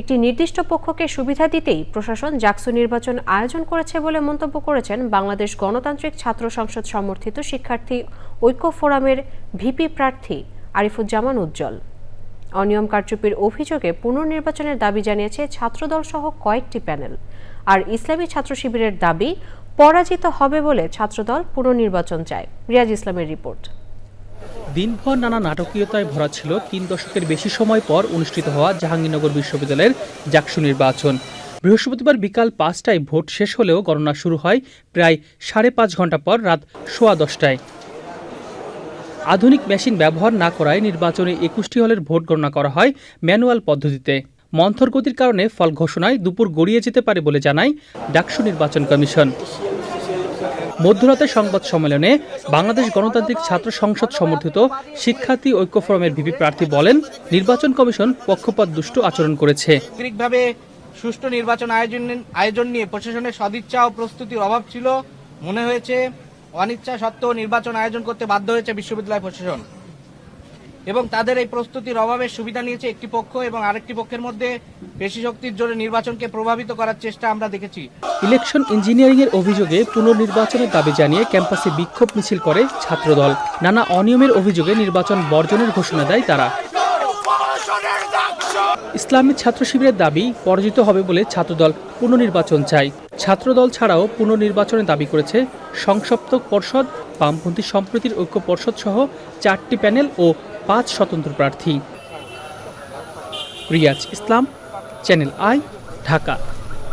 একটি নির্দিষ্ট পক্ষকে সুবিধা দিতেই প্রশাসন জাকসু নির্বাচন আয়োজন করেছে বলে মন্তব্য করেছেন বাংলাদেশ গণতান্ত্রিক ছাত্র সংসদ সমর্থিত শিক্ষার্থী ঐক্য ফোরামের ভিপি প্রার্থী আরিফুজ্জামান উজ্জ্বল। অনিয়ম কারচুপির অভিযোগে পুনর্নির্বাচনের দাবি জানিয়েছে ছাত্রদল সহ কয়েকটি প্যানেল। আর ইসলামী ছাত্র শিবিরের দাবি, পরাজিত হবে বলে ছাত্রদল পুনর্নির্বাচন চায়। রিয়াজ ইসলামের রিপোর্ট। দিনভর নানা নাটকীয়তায় ভরা ছিল তিন দশকের বেশি সময় পর অনুষ্ঠিত হওয়া জাহাঙ্গীরনগর বিশ্ববিদ্যালয়ের জাকসু নির্বাচন। বৃহস্পতিবার বিকাল পাঁচটায় ভোট শেষ হলেও গণনা শুরু হয় প্রায় সাড়ে পাঁচ ঘণ্টা পর রাত সোয়া দশটায়। আধুনিক মেশিন ব্যবহার না করায় নির্বাচনে একুশটি হলের ভোট গণনা করা হয় ম্যানুয়াল পদ্ধতিতে। মন্থর গতির কারণে ফল ঘোষণায় দুপুর গড়িয়ে যেতে পারে বলে জানায় ডাকসু নির্বাচন কমিশন। মধ্যরাতে সংবাদ সম্মেলনে বাংলাদেশ গণতান্ত্রিক ছাত্র সংসদ সমর্থিত শিক্ষার্থী ঐক্য ফোরামের ভিপি প্রার্থী বলেন, নির্বাচন কমিশন পক্ষপাত দুষ্ট আচরণ করেছে। সুষ্ঠু নির্বাচন আয়োজন আয়োজন নিয়ে প্রশাসনের সদিচ্ছা ও প্রস্তুতির অভাব ছিল। মনে হয়েছে, অনিচ্ছা সত্ত্বেও নির্বাচন আয়োজন করতে বাধ্য হয়েছে বিশ্ববিদ্যালয় প্রশাসন। এবং তাদের এই প্রস্তুতির অভাবের সুবিধা নিয়েছে একটি পক্ষ এবং আরেকটি পক্ষের মধ্যে পেশি শক্তির জোরে নির্বাচনকে প্রভাবিত করার চেষ্টা আমরা দেখেছি। ইলেকশন ইঞ্জিনিয়ারিং এর অভিযোগে পুনর্নির্বাচনের দাবি জানিয়ে ক্যাম্পাসে বিক্ষোভ মিছিল করে ছাত্রদল। নানা অনিয়মের অভিযোগে নির্বাচন বর্জনের ঘোষণা দেয় তারা। ইসলামী ছাত্র শিবিরের দাবি, পরাজিত হবে বলে ছাত্রদল পুনর্নির্বাচন চায়। ছাত্রদল ছাড়াও পুনর্নির্বাচনের দাবি করেছে, সংসপ্তক পর্ষদ, বামপন্থী সম্প্রীতির ঐক্য পর্ষদ সহ চারটি প্যানেল ও পাঁচ স্বতন্ত্র প্রার্থী। Riaz Islam Channel I Dhaka.